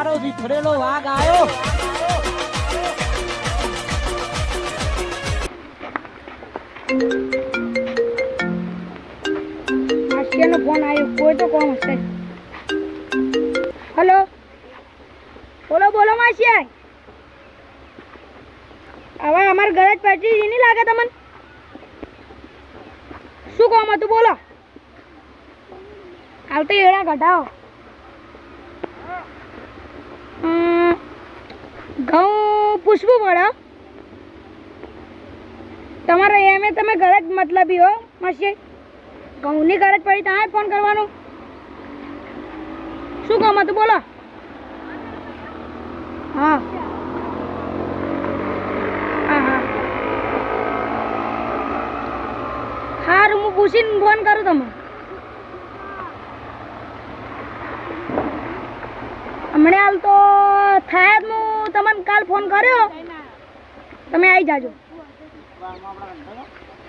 મારો વિખરેલો વાઘ આવ્યો માસીનો ફોન આવ્યો. કોઈ તો કોણ હશે? હલો? બોલો બોલો માસિયા હવે અમારા ઘરે જ પહોંચી નહીં લાગે તમને? શું કોમ હતું? બોલો. આવતી એડા ઘટાવો અમ, ઘઉં પુષ્પુ પડે તમારો એમ એ તમે ઘરે જ મતલબી હો, માસી. ઘઉંની ઘરે જ પડી ત્યાં ફોન કરવાનો? શું કામ હતું, બોલો. હા. હા હા. હારું, હું પૂછીને ફોન કરું તમે હમણાં હાલ તો થાય જ હું. તમને કાલ ફોન કર્યો? તમે આવી જાજો.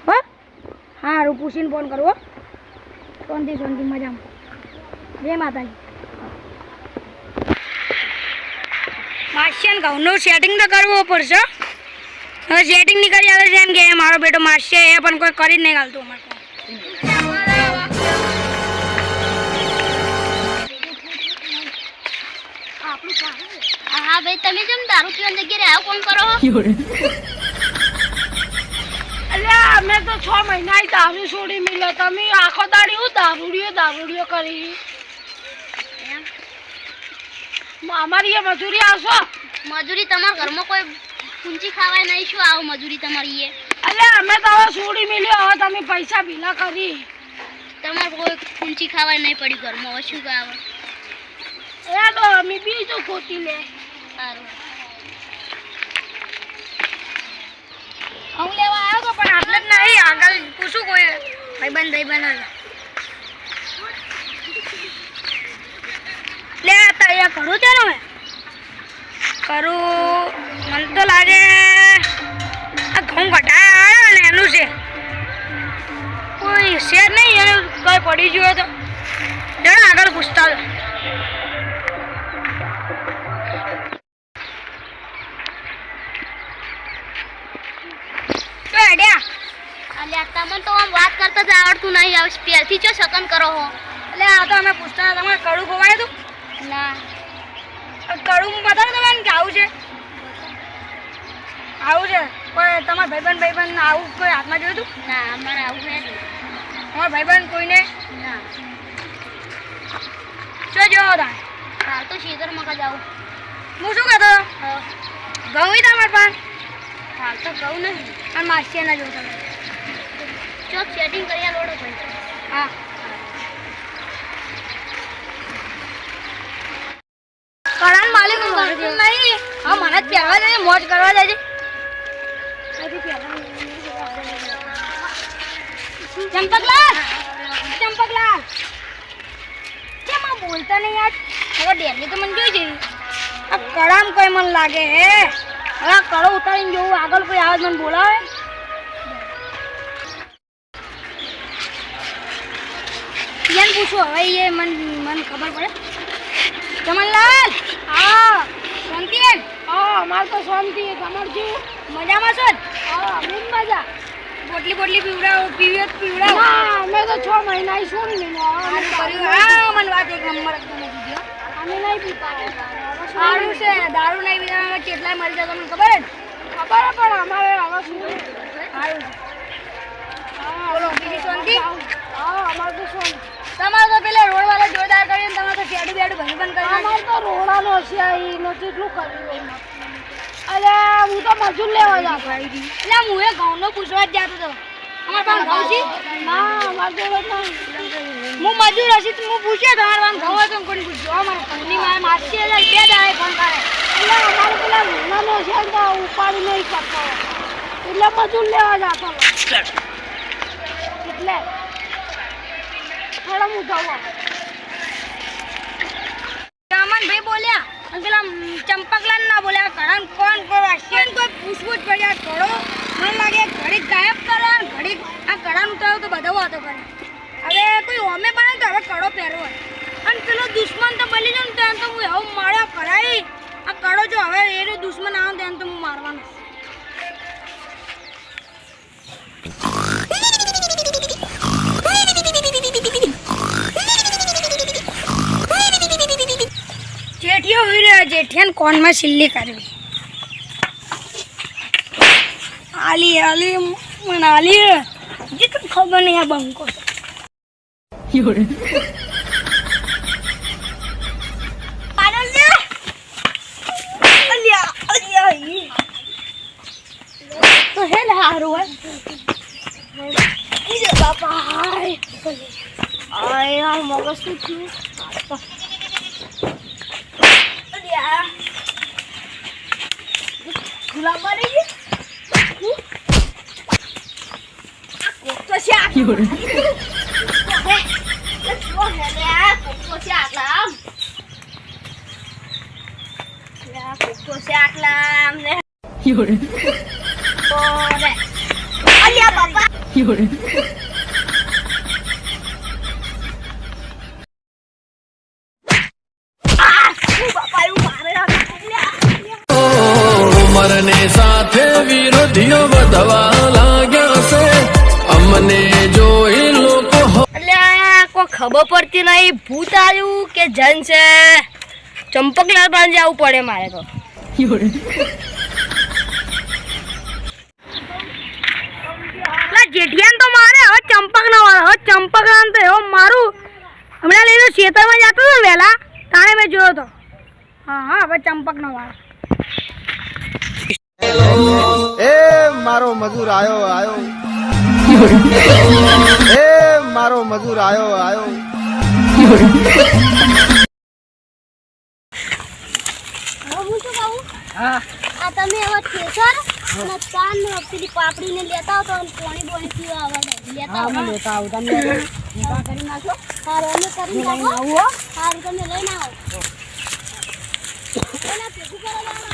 હા? હારું, પૂછીને ફોન કરવો શાંતિ શાંતિ, મજામાં. જય માતાજી. માસ્યન ઘઉંનું સેટિંગ તો કરવું પડશે. હવે સેટિંગ નહીં કરી આવે છે એમ કે મારો બેટો માસ્ય એ પણ કોઈ કરી જ નહીં ગાલતું અમારે હા ભાઈ તમે જેમ દારૂ પીવાની જગ્યાએ આવું કોણ કરો? અલ્યા અમે તો છ મહિના દારૂ છોડી મિલે તમે આખો દાડી હું દારૂડિયો દારૂડિયો કરી. અમારી એ મજૂરી આવશો? મજૂરી તમારા ઘરમાં કોઈ પૂંચી ખાવાય નહીં શું આવો મજૂરી તમારી એ? અલ્યા અમે તો હવે છોડી મિલ્યો હવે તમે પૈસા ભીલા કરી. તમારે કોઈ પૂંચી ખાવાય નહીં પડી ઘરમાં હવે શું ખાવા? એ તો અમે બીજું ખોટી લે. હું લેવા આવ્યો તો પણ આટલે જ નહીં, આગળ પૂછું કોઈ ભાઈબંધ ભાઈબંધ લે તૈયાર કરું છે ને કરું, મને તો લાગે આ ઘઉં ઘટાયા ને એનું છે. કોઈ શેર નહીં, એનું કઈ પડી હોય તો. આગળ પૂછતા હતો. અલ્યા તમને તો આમ વાત કરતા જ આવડતું નહીં હવે પહેલથી ચો શકન કરો હો. એટલે આ તો અમે પૂછતા હતા તમારે કડું ખોવાય હતું? ના. કડું બતાવો તમે કે આવું છે? આવું છે? પણ તમારા ભાઈબંધ ભાઈબંધ આવું કોઈ હાથમાં જોયું હતું? ના અમારે આવું હે તમારા ભાઈબંધ કોઈને? ના. જો જોવો તા હાલ તો શીતળમાં કદાચ આવું. હું શું કહેતો હતો? ઘઉં તમારે પણ? હાલ તો ઘઉં નહીં. અને માસીએ ના જોઉં તમે. ચોક સેટિંગ કરી આ લોડો ભાઈ હા. માલિક હા, મને જ પહેરવા જાય મોજ કરવા જાય ચંપકલાલ ચંપકલાલ. કેમ આ બોલતા નહીં યાર હવે ડેલી તો મને જોઈ જઈ આ કળામ કોઈ મને લાગે, હે? હવે કળો ઉતારીને જોવું, આગળ કોઈ આવે મને બોલાવે. પૂછું હવે એ મને મને ખબર પડે. કમલલાલ હા શાંતિ હા અમારે તો શાંતિ તમાર જેવું મજામાં છો હા અમે મજા. બોટલી બોટલી પીવડાવ જ પીવડાવ. હા અમે તો છ મહિના શું નહીં હા મને વાત એક નંબર તમે કીધી અમે નહીં પીતા. સારું છે દારૂ નહીં પીતા કેટલાય મરી જાય તમને ખબર ને ખબર પણ અમારે હવે શું સારું બોલો બીજી શાંતિ? હા અમારે તો શાંતિ. તમારે તો પેલા રોડ વાળા જોરદાર કરીને તમારે તો ફેડું બેડું ભરી બંધ કરી અમારે તો રોડાનો છે એનો કેટલું કર્યું અરે હું તો મજૂર લેવા જતો એટલે હું એ ઘઉંનો પૂછવા જ જતો હતો. અમારે પાસે ઘઉં છે? ના અમારે જોડે હું મજૂર હશે તો હું પૂછ્યો તમારે પાસે ઘઉં હોય તો કોણ પૂછ્યો? અમારે ઘઉંની મારે માસી હજાર બે દાડે ફોન કરે. એટલે અમારે પેલા રોડાનો છે ને તો ઉપાડી નહીં કરતો એટલે મજૂર લેવા જતો એટલે થોડા રામન ભાઈ બોલ્યા. અને પેલા ચંપકલાલ ના બોલ્યા. વીરે જેઠિયાન કોનમાં સિલ્લી કરવી આલી આલી મને આલી જે તને ખબર નહીં આ બંકો પાડલ દે અલ્યા અલ્યા ઈ. તો હે ને હારું હે ઈ જે બાપા હાય આય યાર મગજ શું થયું ગુલાબ મારી ગઈ હું? આ કોક તો છે આ કોક હે. એ જુઓ હે લે, આ કોક તો છે આટલા આમ. લે, આ કોક તો છે આટલા ને. ઓરે. અલ્યા બાપા આ ખબર નહીં ભૂત આવ્યું કે જન છે? ચંપકલાલ પાંજે આવવું પડે મારે તો. જેઠિયાન તો મારે હવે ચંપક ના વાળો હવે ચંપક તો એવો મારું. હમણાં લઈને ખેતરમાં જતો હતો વહેલા તાણે મેં જોયો હતો હા હા હવે ચંપક નો વાળો. એ મારો મજૂર આવ્યો આવ્યો એ મારો મજૂર આવ્યો કહું આ તમે હવે ઠેસર અને તાન પેલી પાપડી પાપડીને લેતા આવો તો પોણી બોણી થી આવવા લેતા આવો લેતા આવું તમે કરી નાખો હાર અમે કરી નાખો હારું તમે લઈને આવો એના ભેગું કરો લાવો.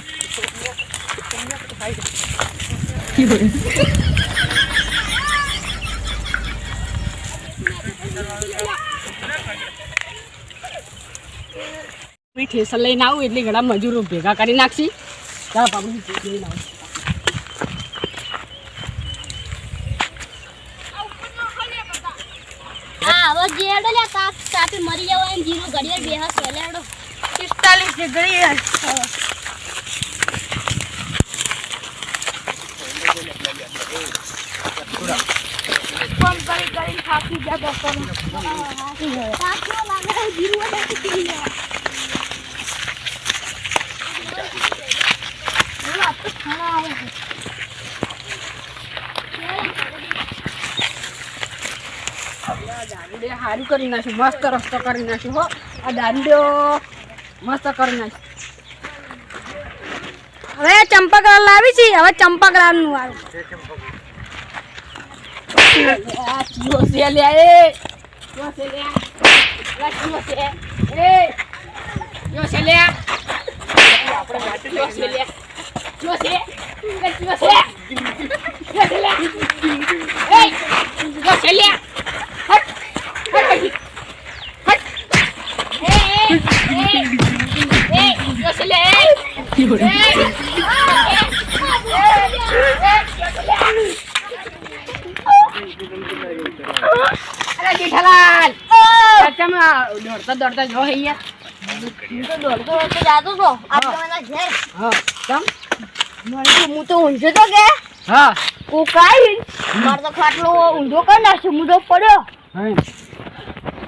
બી ઠેસર લઈને આવું એટલે ઘણા મજૂરો ભેગા કરી નાખશી. ચાલ પાપડી લઈને આવું. હા જેડો લે તાપ તાપે મરી જવાય એમ જીરો ઘડીવાર બેહસ વેલેડો પિસ્તાલીસ ડિગ્રી ફોન કરી કરીને થાકી ગયા બપોરે તાપ કેવો લાગે જીરો એટલે પી લેવા દારૂડે સારું કરી નાખ્યું મસ્ત રસ્તો કરી નાખ્યો હો આ દારૂડો મસ્ત કરી નાખ્યું હવે ચંપકલાલ લાવી છે હવે ચંપકલાલનું વાળું આ ચીયો છે લે એ ચીયો છે લે લા ચીયો છે એ ચીયો છે લે આપણે ગાડી ચીયો છે લે ચીયો છે લે ચીયો છે ચીયો છે લે એ ચીયો છે લે હટ હટ હટ એ એ એ ચીયો છે લે એ અરે જેઠાલાલ દોડતા દોડતા જો હે યાર દોડતો દોડતો જાતો તો આપણા ઘેર હા તમ તો હું તો ઊંઝો તો કે. હા. કોકાઈ મારે તો ખાટલો ઊંધો કરી નાખ્યો હું તો પડ્યો. હા.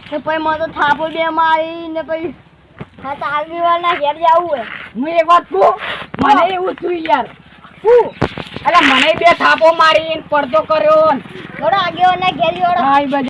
પછી મને તો થાપો બે મારી ને પછી હા તો વાર ના ઘેર જવું હોય. હું એક વાત કહું? મને એવું થયું યાર. હું અરે મને બે થાપો મારી પડતો કર્યો થોડો આગળ વાળના ઘેર જોડો બજાર